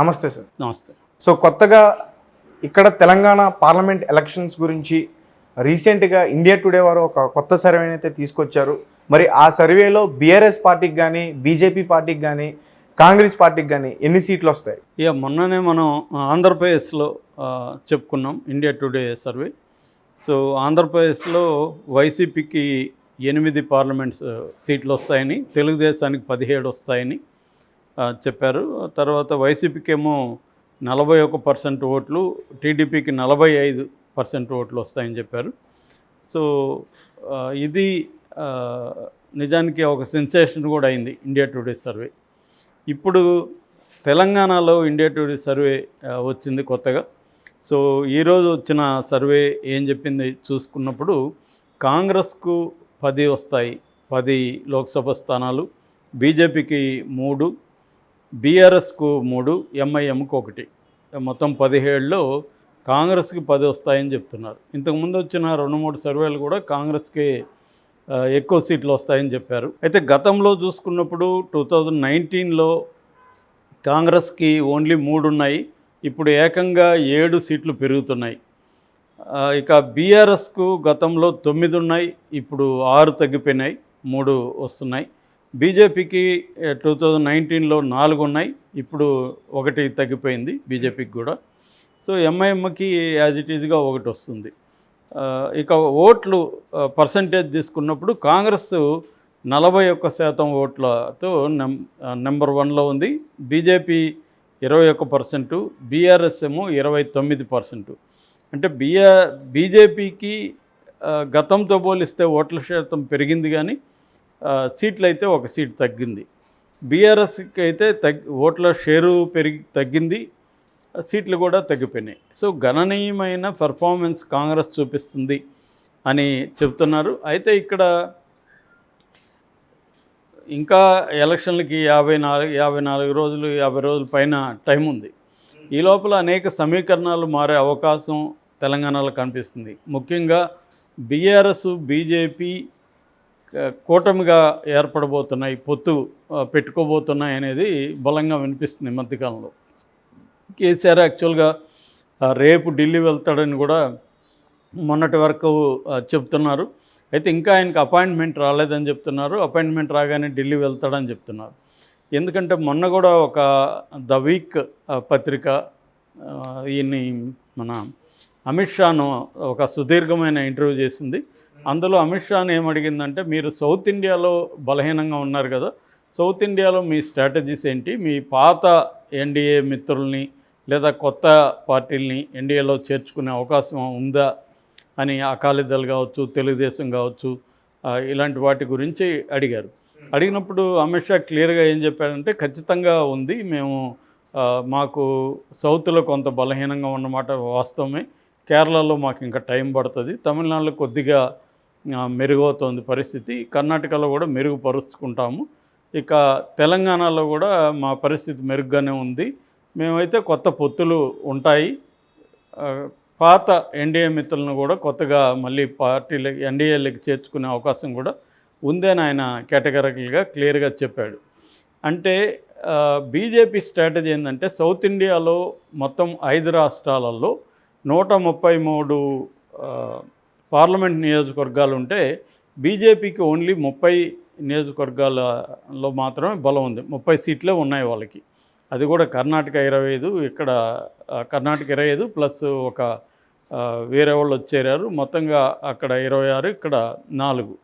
నమస్తే సార్. నమస్తే. సో కొత్తగా ఇక్కడ తెలంగాణ పార్లమెంట్ ఎలక్షన్స్ గురించి రీసెంట్గా ఇండియా టుడే వారు ఒక కొత్త సర్వేని అయితే తీసుకొచ్చారు. మరి ఆ సర్వేలో బీఆర్ఎస్ పార్టీకి కానీ బీజేపీ పార్టీకి కానీ కాంగ్రెస్ పార్టీకి కానీ ఎన్ని సీట్లు వస్తాయి? ఇక మొన్ననే మనం ఆంధ్రప్రదేశ్లో చెప్పుకున్నాం ఇండియా టుడే సర్వే. సో ఆంధ్రప్రదేశ్లో వైసీపీకి ఎనిమిది పార్లమెంట్స్ సీట్లు వస్తాయని తెలుగుదేశానికి పదిహేడు వస్తాయని చెప్పారు. తర్వాత వైసీపీకి ఏమో నలభై ఒక పర్సెంట్ ఓట్లు టీడీపీకి నలభై ఐదు పర్సెంట్ ఓట్లు వస్తాయని చెప్పారు. సో ఇది నిజానికి ఒక సెన్సేషన్ కూడా అయింది ఇండియా టుడే సర్వే. ఇప్పుడు తెలంగాణలో ఇండియా టుడే సర్వే వచ్చింది కొత్తగా. సో ఈరోజు వచ్చిన సర్వే ఏం చెప్పింది చూసుకున్నప్పుడు కాంగ్రెస్కు పది వస్తాయి పది లోక్సభ స్థానాలు బీజేపీకి మూడు బీఆర్ఎస్కు మూడు ఎంఐఎంకు ఒకటి. మొత్తం పదిహేడులో కాంగ్రెస్కి పది వస్తాయని చెప్తున్నారు. ఇంతకుముందు వచ్చిన రెండు మూడు సర్వేలు కూడా కాంగ్రెస్కి ఎక్కువ సీట్లు వస్తాయని చెప్పారు. అయితే గతంలో చూసుకున్నప్పుడు టూ థౌజండ్ నైన్టీన్లో కాంగ్రెస్కి ఓన్లీ మూడు ఉన్నాయి. ఇప్పుడు ఏకంగా ఏడు సీట్లు పెరుగుతున్నాయి. ఇక బీఆర్ఎస్కు గతంలో తొమ్మిది ఉన్నాయి. ఇప్పుడు ఆరు తగ్గిపోయినాయి. మూడు వస్తున్నాయి. బీజేపీకి టూ థౌజండ్ నైన్టీన్లో నాలుగు ఉన్నాయి. ఇప్పుడు ఒకటి తగ్గిపోయింది బీజేపీకి కూడా. సో ఎంఐఎంకి యాజ్ ఇట్ ఈజ్గా ఒకటి వస్తుంది. ఇక ఓట్లు పర్సంటేజ్ తీసుకున్నప్పుడు కాంగ్రెస్ నలభై ఒక్క శాతం ఓట్లతో నెం నెంబర్ వన్లో ఉంది. బీజేపీ ఇరవై ఒక్క పర్సెంటు బీఆర్ఎస్ ఏమో ఇరవై తొమ్మిది పర్సెంటు. అంటే బీఆర్ బీజేపీకి గతంతో పోలిస్తే ఓట్ల శాతం పెరిగింది కానీ సీట్లు అయితే ఒక సీట్ తగ్గింది. బీఆర్ఎస్కి అయితే తగ్ ఓట్ల షేరు పెరిగి తగ్గింది. సీట్లు కూడా తగ్గిపోయినాయి. సో గణనీయమైన పెర్ఫార్మెన్స్ కాంగ్రెస్ చూపిస్తుంది అని చెప్తున్నారు అయితే ఇక్కడ ఇంకా ఎలక్షన్లకి యాభై నాలుగు యాభై నాలుగు రోజులు యాభై రోజుల పైన టైం ఉంది. ఈ లోపల అనేక సమీకరణాలు మారే అవకాశం తెలంగాణలో కనిపిస్తుంది. ముఖ్యంగా బీఆర్ఎస్ బీజేపీ కూటమిగా ఏర్పడబోతున్నాయి పొత్తు పెట్టుకోబోతున్నాయి అనేది బలంగా వినిపిస్తుంది ఈ మధ్యకాలంలో. కేసీఆర్ యాక్చువల్గా రేపు ఢిల్లీ వెళ్తాడని కూడా మొన్నటి వరకు చెప్తున్నారు. అయితే ఇంకా ఆయనకు అపాయింట్మెంట్ రాలేదని చెప్తున్నారు. అపాయింట్మెంట్ రాగానే ఢిల్లీ వెళ్తాడని చెప్తున్నారు. ఎందుకంటే మొన్న కూడా ఒక ద వీక్ పత్రిక ఈయన్ని మన అమిత్ షాను ఒక సుదీర్ఘమైన ఇంటర్వ్యూ చేసింది. అందులో అమిత్ షాను ఏమడిగిందంటే మీరు సౌత్ ఇండియాలో బలహీనంగా ఉన్నారు కదా సౌత్ ఇండియాలో మీ స్ట్రాటజీస్ ఏంటి? మీ పాత ఎన్డీఏ మిత్రుల్ని లేదా కొత్త పార్టీల్ని ఎన్డీఏలో చేర్చుకునే అవకాశం ఉందా అని అకాలీదళ్ కావచ్చు తెలుగుదేశం కావచ్చు ఇలాంటి వాటి గురించి అడిగారు. అడిగినప్పుడు అమిత్ షా క్లియర్గా ఏం చెప్పాడంటే ఖచ్చితంగా ఉంది మేము మాకు సౌత్లో కొంత బలహీనంగా ఉన్నమాట వాస్తవమే కేరళలో మాకు ఇంకా టైం పడుతుంది తమిళనాడులో కొద్దిగా మెరుగవుతోంది పరిస్థితి. కర్ణాటకలో కూడా మెరుగుపరుచుకుంటాము. ఇక తెలంగాణలో కూడా మా పరిస్థితి మెరుగ్గానే ఉంది. మేమైతే కొత్త పొత్తులు ఉంటాయి. పాత ఎన్డీఏ మిత్రులను కూడా కొత్తగా మళ్ళీ పార్టీలు ఎన్డీఏలకు చేర్చుకునే అవకాశం కూడా ఉందని ఆయన కేటగరికల్గా క్లియర్గా చెప్పాడు. అంటే బీజేపీ స్ట్రాటజీ ఏంటంటే సౌత్ ఇండియాలో మొత్తం ఐదు రాష్ట్రాలలో నూట ముప్పై మూడు పార్లమెంట్ నియోజకవర్గాలు ఉంటే బీజేపీకి ఓన్లీ ముప్పై నియోజకవర్గాలలో మాత్రమే బలం ఉంది. ముప్పై సీట్లే ఉన్నాయి వాళ్ళకి. అది కూడా కర్ణాటక ఇరవై ఐదు ఇక్కడ కర్ణాటక ఇరవై ఐదు ప్లస్ ఒక వేరే వాళ్ళు వచ్చేరారు మొత్తంగా అక్కడ ఇరవై ఆరు ఇక్కడ నాలుగు.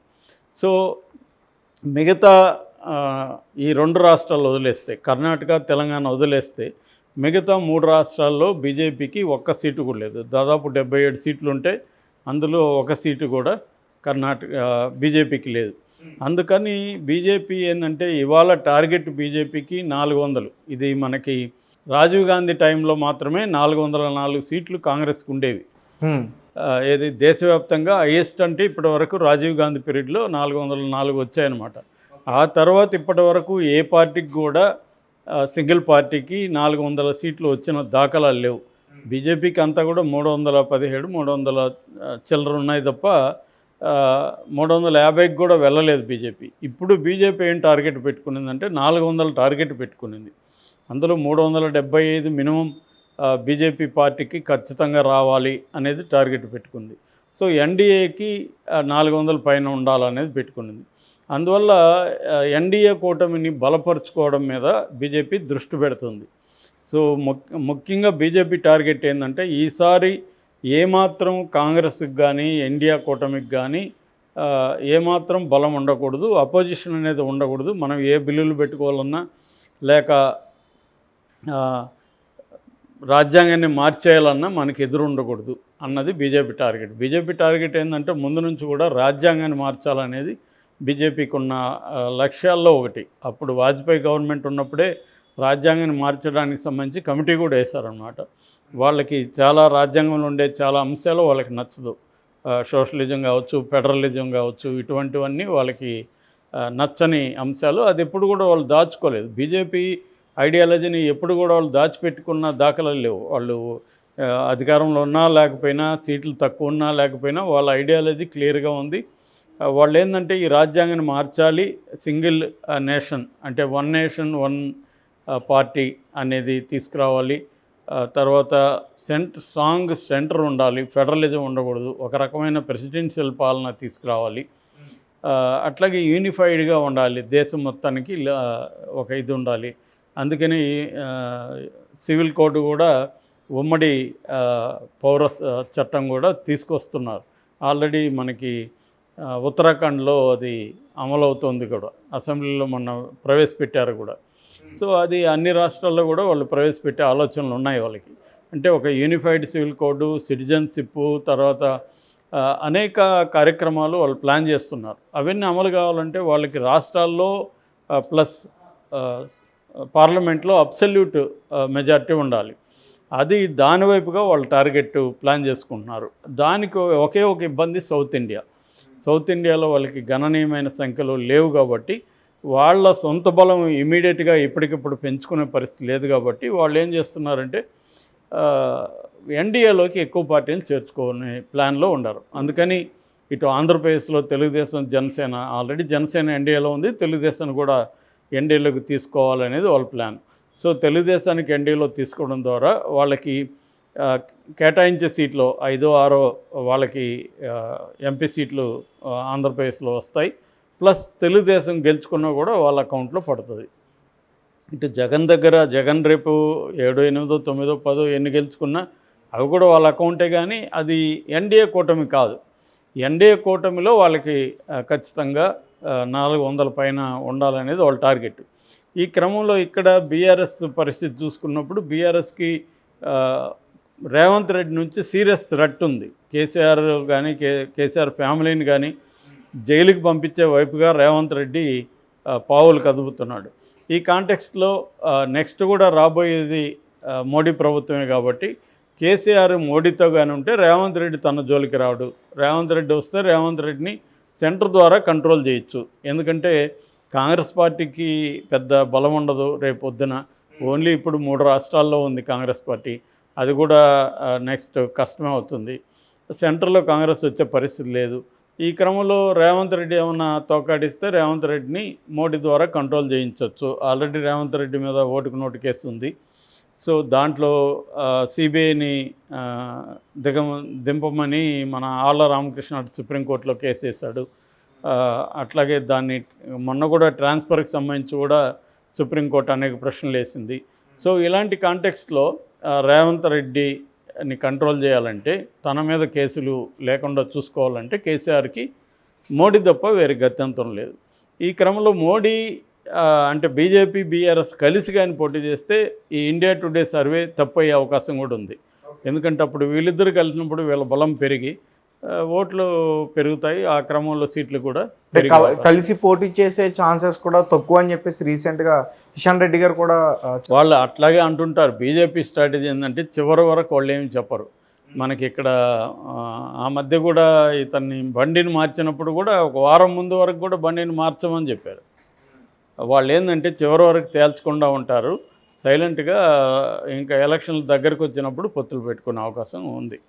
సో మిగతా ఈ రెండు రాష్ట్రాలు వదిలేస్తే కర్ణాటక తెలంగాణ వదిలేస్తే మిగతా మూడు రాష్ట్రాల్లో బీజేపీకి ఒక్క సీటు కూడా లేదు. దాదాపు డెబ్బై ఏడు సీట్లు ఉంటే అందులో ఒక సీటు కూడా కర్ణాటక బీజేపీకి లేదు. అందుకని బీజేపీ ఏంటంటే ఇవాళ టార్గెట్ బీజేపీకి నాలుగు వందలు. ఇది మనకి రాజీవ్ గాంధీ టైంలో మాత్రమే నాలుగు వందల నాలుగు సీట్లు కాంగ్రెస్కి ఉండేవి. ఏది దేశవ్యాప్తంగా హైయెస్ట్ అంటే ఇప్పటి వరకు రాజీవ్ గాంధీ పీరియడ్లో నాలుగు వందల నాలుగు వచ్చాయన్నమాట. ఆ తర్వాత ఇప్పటి వరకు ఏ పార్టీకి కూడా సింగిల్ పార్టీకి నాలుగు వందల సీట్లు వచ్చిన దాఖలాలు లేవు. బీజేపీకి అంతా కూడా మూడు వందల పదిహేడు మూడు వందల చిల్లర ఉన్నాయి తప్ప మూడు వందల యాభైకి కూడా వెళ్ళలేదు బీజేపీ. ఇప్పుడు బీజేపీ ఏం టార్గెట్ పెట్టుకునిందంటే నాలుగు వందల టార్గెట్ పెట్టుకునింది. అందులో మూడు వందల డెబ్బై ఐదు మినిమం బీజేపీ పార్టీకి ఖచ్చితంగా రావాలి అనేది టార్గెట్ పెట్టుకుంది. సో ఎన్డీఏకి నాలుగు వందల పైన ఉండాలనేది పెట్టుకునింది. అందువల్ల ఎన్డీఏ కూటమిని బలపరుచుకోవడం మీద బీజేపీ దృష్టి పెడుతుంది. సో ముక్ ముఖ్యంగా బీజేపీ టార్గెట్ ఏంటంటే ఈసారి ఏమాత్రం కాంగ్రెస్కి కానీ ఇండియా కూటమికి కానీ ఏమాత్రం బలం ఉండకూడదు అపోజిషన్ అనేది ఉండకూడదు మనం ఏ బిల్లులు పెట్టుకోవాలన్నా లేక రాజ్యాంగాన్ని మార్చేయాలన్నా మనకి ఎదురు ఉండకూడదు అన్నది బీజేపీ టార్గెట్. బీజేపీ టార్గెట్ ఏంటంటే ముందు నుంచి కూడా రాజ్యాంగాన్ని మార్చాలనేది బీజేపీకి ఉన్న లక్ష్యాల్లో ఒకటి. అప్పుడు వాజ్పేయి గవర్నమెంట్ ఉన్నప్పుడే రాజ్యాంగాన్ని మార్చడానికి సంబంధించి కమిటీ కూడా వేశారనమాట వాళ్ళకి చాలా రాజ్యాంగంలో ఉండే చాలా అంశాలు వాళ్ళకి నచ్చదు. సోషలిజం కావచ్చు ఫెడరలిజం కావచ్చు ఇటువంటివన్నీ వాళ్ళకి నచ్చని అంశాలు. అది ఎప్పుడు కూడా వాళ్ళు దాచుకోలేదు. బీజేపీ ఐడియాలజీని ఎప్పుడు కూడా వాళ్ళు దాచిపెట్టుకున్న దాఖలాలు లేవు. వాళ్ళు అధికారంలో ఉన్నా లేకపోయినా సీట్లు తక్కువ ఉన్నా లేకపోయినా వాళ్ళ ఐడియాలజీ క్లియర్గా ఉంది. వాళ్ళు ఏంటంటే ఈ రాజ్యాంగాన్ని మార్చాలి సింగిల్ నేషన్ అంటే వన్ నేషన్ వన్ పార్టీ అనేది తీసుకురావాలి. తర్వాత సెంట్ స్ట్రాంగ్ సెంటర్ ఉండాలి. ఫెడరలిజం ఉండకూడదు. ఒక రకమైన ప్రెసిడెన్షియల్ పాలన తీసుకురావాలి. అట్లాగే యూనిఫైడ్గా ఉండాలి. దేశం మొత్తానికి ఒక ఇది ఉండాలి. అందుకని సివిల్ కోడ్ కూడా ఉమ్మడి పౌర చట్టం కూడా తీసుకొస్తున్నారు. ఆల్రెడీ మనకి ఉత్తరాఖండ్లో అది అమలవుతోంది కూడా. అసెంబ్లీలో మొన్న ప్రవేశపెట్టారు కూడా. సో అది అన్ని రాష్ట్రాల్లో కూడా వాళ్ళు ప్రవేశపెట్టే ఆలోచనలు ఉన్నాయి వాళ్ళకి. అంటే ఒక యూనిఫైడ్ సివిల్ కోడ్ సిటిజన్షిప్ తర్వాత అనేక కార్యక్రమాలు వాళ్ళు ప్లాన్ చేస్తున్నారు. అవన్నీ అమలు కావాలంటే వాళ్ళకి రాష్ట్రాల్లో ప్లస్ పార్లమెంట్లో అబ్సల్యూట్ మెజారిటీ ఉండాలి. అది దాని వైపుగా వాళ్ళు టార్గెట్ ప్లాన్ చేసుకుంటున్నారు. దానికి ఒకే ఒక ఇబ్బంది సౌత్ ఇండియా. సౌత్ ఇండియాలో వాళ్ళకి గణనీయమైన సంఖ్యలో లేవు కాబట్టి వాళ్ళ సొంత బలం ఇమీడియట్గా ఇప్పటికిప్పుడు పెంచుకునే పరిస్థితి లేదు కాబట్టి వాళ్ళు ఏం చేస్తున్నారంటే ఎన్డీఏలోకి ఎక్కువ పార్టీని చేర్చుకునే ప్లాన్లో ఉండరు అందుకని ఇటు ఆంధ్రప్రదేశ్లో తెలుగుదేశం జనసేన ఆల్రెడీ జనసేన ఎన్డీఏలో ఉంది తెలుగుదేశం కూడా ఎన్డీఏలోకి తీసుకోవాలనేది వాళ్ళ ప్లాన్. సో తెలుగుదేశానికి ఎన్డీఏలో తీసుకోవడం ద్వారా వాళ్ళకి కేటాయించే సీట్లో ఐదో ఆరో వాళ్ళకి ఎంపీ సీట్లు ఆంధ్రప్రదేశ్లో వస్తాయి. ప్లస్ తెలుగుదేశం గెలుచుకున్నా కూడా వాళ్ళ అకౌంట్లో పడుతుంది. ఇటు జగన్ దగ్గర జగన్ రేపు ఏడు ఎనిమిదో తొమ్మిదో పదో ఎన్ని గెలుచుకున్నా అవి కూడా వాళ్ళ అకౌంటే కానీ అది ఎన్డీఏ కూటమి కాదు. ఎన్డీఏ కూటమిలో వాళ్ళకి ఖచ్చితంగా నాలుగు వందల పైన ఉండాలనేది వాళ్ళ టార్గెట్. ఈ క్రమంలో ఇక్కడ బీఆర్ఎస్ పరిస్థితి చూసుకున్నప్పుడు బీఆర్ఎస్కి రేవంత్ రెడ్డి నుంచి సీరియస్ థ్రెట్ ఉంది. కేసీఆర్ కానీ కే కేసీఆర్ ఫ్యామిలీని కానీ జైలుకి పంపించే వైపుగా రేవంత్ రెడ్డి పావులు కదుపుతున్నాడు. ఈ కాంటెక్స్ట్లో నెక్స్ట్ కూడా రాబోయేది మోడీ ప్రభుత్వమే కాబట్టి కేసీఆర్ మోడీతో కానీ ఉంటే రేవంత్ రెడ్డి తన జోలికి రాడు. రేవంత్ రెడ్డి వస్తే రేవంత్ రెడ్డిని సెంటర్ ద్వారా కంట్రోల్ చేయొచ్చు. ఎందుకంటే కాంగ్రెస్ పార్టీకి పెద్ద బలం ఉండదు రేపు పొద్దున. ఓన్లీ ఇప్పుడు మూడు రాష్ట్రాల్లో ఉంది కాంగ్రెస్ పార్టీ. అది కూడా నెక్స్ట్ కష్టమే అవుతుంది. సెంటర్లో కాంగ్రెస్ వచ్చే పరిస్థితి లేదు. ఈ క్రమంలో రేవంత్ రెడ్డి ఏమన్నా తోకాడిస్తే రేవంత్ రెడ్డిని మోడీ ద్వారా కంట్రోల్ చేయించవచ్చు. ఆల్రెడీ రేవంత్ రెడ్డి మీద ఓటుకు నోటు కేసు ఉంది. సో దాంట్లో సిబిఐని దిగ దింపమని మన ఆళ్ళ రామకృష్ణ అటు సుప్రీంకోర్టులో కేసు వేశాడు. అట్లాగే దాన్ని మొన్న కూడా ట్రాన్స్ఫర్కి సంబంధించి కూడా సుప్రీంకోర్టు అనేక ప్రశ్నలు వేసింది. సో ఇలాంటి కాంటెక్స్ట్లో రేవంత్ రెడ్డి ని కంట్రోల్ చేయాలంటే తన మీద కేసులు లేకుండా చూసుకోవాలంటే కేసీఆర్కి మోడీ తప్ప వేరే గత్యంతరం లేదు. ఈ క్రమంలో మోడీ అంటే బీజేపీ బీఆర్ఎస్ కలిసి కానీ పోటీ చేస్తే ఈ ఇండియా టుడే సర్వే తప్పయ్యే అవకాశం కూడా ఉంది. ఎందుకంటే అప్పుడు వీళ్ళిద్దరు కలిసినప్పుడు వీళ్ళ బలం పెరిగి ఓట్లు పెరుగుతాయి ఆ క్రమంలో సీట్లు కూడా. కలిసి పోటీ చేసే ఛాన్సెస్ కూడా తక్కువ అని చెప్పేసి రీసెంట్గా కిషన్ రెడ్డి గారు కూడా వాళ్ళు అట్లాగే అంటుంటారు బీజేపీ స్ట్రాటజీ ఏంటంటే చివరి వరకు వాళ్ళు ఏమి చెప్పరు. మనకి ఇక్కడ ఆ మధ్య కూడా ఇతన్ని బండిని మార్చినప్పుడు కూడా ఒక వారం ముందు వరకు కూడా బండిని మార్చమని చెప్పారు. వాళ్ళు ఏంటంటే చివరి వరకు తేల్చకుండా ఉంటారు సైలెంట్గా ఇంకా ఎలక్షన్లు దగ్గరకు వచ్చినప్పుడు పొత్తులు పెట్టుకునే అవకాశం ఉంది.